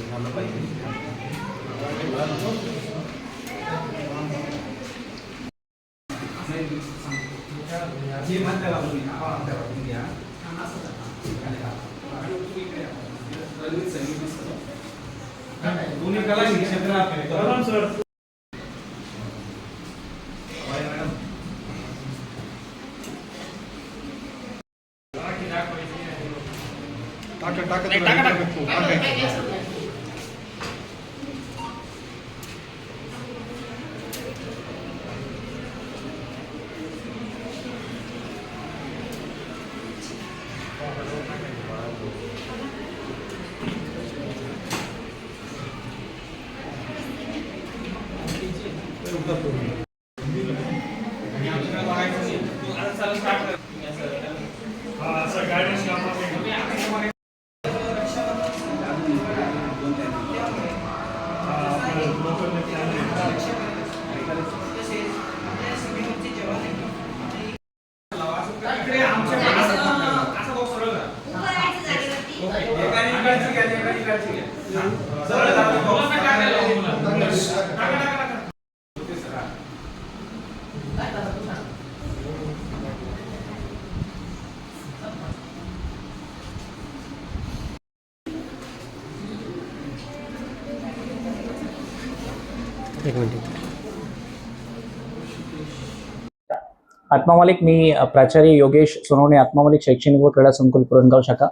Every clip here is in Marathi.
झालं पाहिजे जे म्हणता तुम्ही हा म्हणता तुम्ही घ्या रणजित संगीत दोन्ही कला क्षेत्रात सर मॅडम টাকা টাকা টাকা টাকা Gracias. एक मिनिट मी प्राचार्य योगेश सोनवणे आत्मामालिक शैक्षणिक व क्रीडा संकुल पुरणगाव शाखा.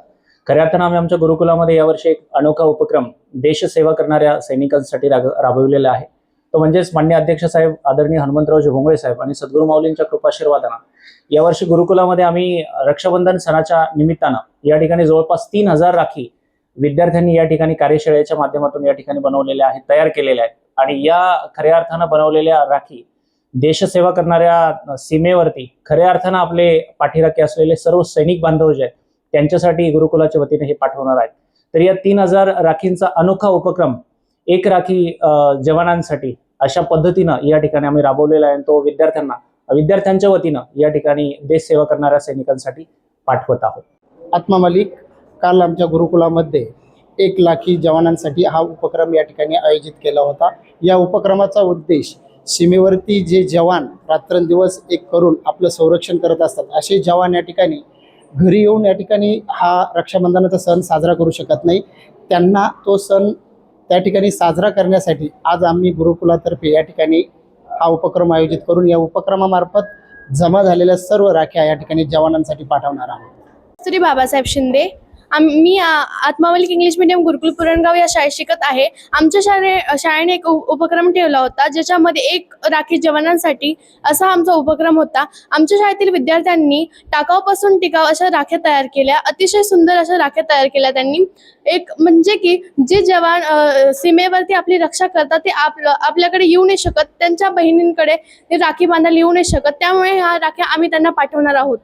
खऱ्या अर्थानं आम्ही आमच्या गुरुकुलामध्ये यावर्षी एक अनोखा उपक्रम देशसेवा करणाऱ्या सैनिकांसाठी राग राबविलेला आहे. तो म्हणजेच मान्य अध्यक्ष साहेब आदरणीय हनुमंतरावजी भोंगळे साहेब आणि सद्गुरू माऊलींच्या कृपाशीर्वादानं यावर्षी गुरुकुलामध्ये आम्ही रक्षाबंधन सणाच्या निमित्तानं या ठिकाणी जवळपास तीन हजार राखी विद्यार्थ्यांनी या ठिकाणी कार्यशाळेच्या माध्यमातून या ठिकाणी बनवलेल्या आहेत तयार केलेल्या आहेत. आणि या खऱ्या अर्थानं बनवलेल्या राखी देशसेवा करणाऱ्या सीमेवरती खऱ्या अर्थानं आपले पाठीराखे असलेले सर्व सैनिक बांधव जे आहेत त्यांच्यासाठी गुरुकुलाच्या वतीने हे पाठवणार आहेत. तर या तीन हजार राखींचा अनोखा उपक्रम एक राखी जवानांसाठी अशा पद्धतीनं या ठिकाणी आम्ही राबवलेला आहे आणि तो विद्यार्थ्यांना विद्यार्थ्यांच्या वतीनं या ठिकाणी देश सेवा करणाऱ्या सैनिकांसाठी पाठवत आहोत. आत्मा मलिक काल आमच्या गुरुकुलामध्ये एक लाखी जवानांसाठी हा उपक्रम या ठिकाणी आयोजित केला होता. या उपक्रमाचा उद्देश सीमेवरती जे जवान रात्रंदिवस एक करून आपलं संरक्षण करत असतात असे जवान या ठिकाणी घरी येऊन या ठिकाणी हा रक्षाबंधनाचा सण साजरा करू शकत नाही. त्यांना तो सण त्या ठिकाणी साजरा करण्यासाठी आज आम्ही गुरुकुलातर्फे या ठिकाणी हा उपक्रम आयोजित करून या उपक्रमामार्फत जमा झालेल्या सर्व राख्या या ठिकाणी जवानांसाठी पाठवणार आहोत. श्री बाबासाहेब शिंदे मी आत्मावलिक इंग्लिश मिडियम गुरुकुल पुरणगाव या शाळेत शिकत आहे. आमच्या शाळे शाळेने एक उपक्रम ठेवला होता ज्याच्यामध्ये एक राखी जवानांसाठी असा आमचा उपक्रम होता. आमच्या शाळेतील विद्यार्थ्यांनी टाकाऊपासून टिकाव अशा राख्या तयार केल्या. अतिशय सुंदर अशा राख्या तयार केल्या त्यांनी. एक म्हणजे की जे जवान सीमेवरती आपली रक्षा करतात ते आपलं आपल्याकडे येऊ नाही शकत. त्यांच्या बहिणींकडे ते राखी बांधायला येऊ नाही शकत. त्यामुळे ह्या राख्या आम्ही त्यांना पाठवणार आहोत.